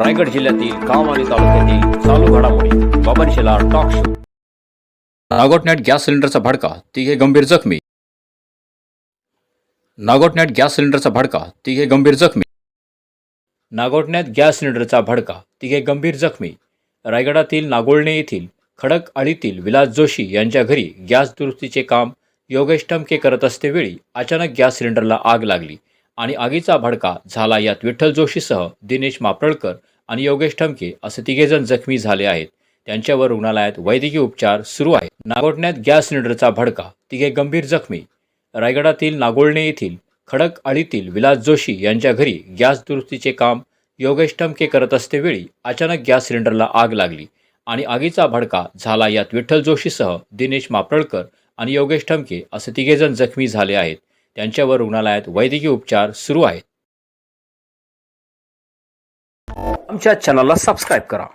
रायगड जिल्ह्यातील गाव आणि तालुक्यातील चालू घडामोडी. बाबन शेलार टॉक शो नागोटनेट गॅस सिलेंडरचा भडका तिघे गंभीर जखमी. नागोटनेट गॅस सिलेंडरचा भडका तिघे गंभीर जखमी. नागोटण्यात गॅस सिलेंडरचा भडका तिघे गंभीर जखमी. रायगडातील नागोळणे येथील खडक आळीतील विलास जोशी यांच्या घरी गॅस दुरुस्तीचे काम योगेश टमके करत असतेवेळी अचानक गॅस सिलेंडरला आग लागली. आणि आगीचा भडका झाला यात विठ्ठल जोशीसह दिनेश मापळकर आणि योगेश ठमके असे तिघेजण जखमी झाले आहेत. त्यांच्यावर रुग्णालयात वैद्यकीय उपचार सुरू आहेत. नागोटण्यात गॅस सिलेंडरचा भडका तिघे गंभीर जखमी. रायगडातील नागोळणे येथील खडक आळीतील विलास जोशी यांच्या घरी गॅस दुरुस्तीचे काम योगेश ठमके करत असतेवेळी अचानक गॅस सिलेंडरला आग लागली आणि आगीचा भडका झाला यात विठ्ठल जोशीसह दिनेश मापळकर आणि योगेश ठमके असे तिघेजण जखमी झाले आहेत. त्यांच्यावर रुग्णालयात वैद्यकीय उपचार सुरू आहेत. आमच्या चॅनलला सबस्क्राईब करा.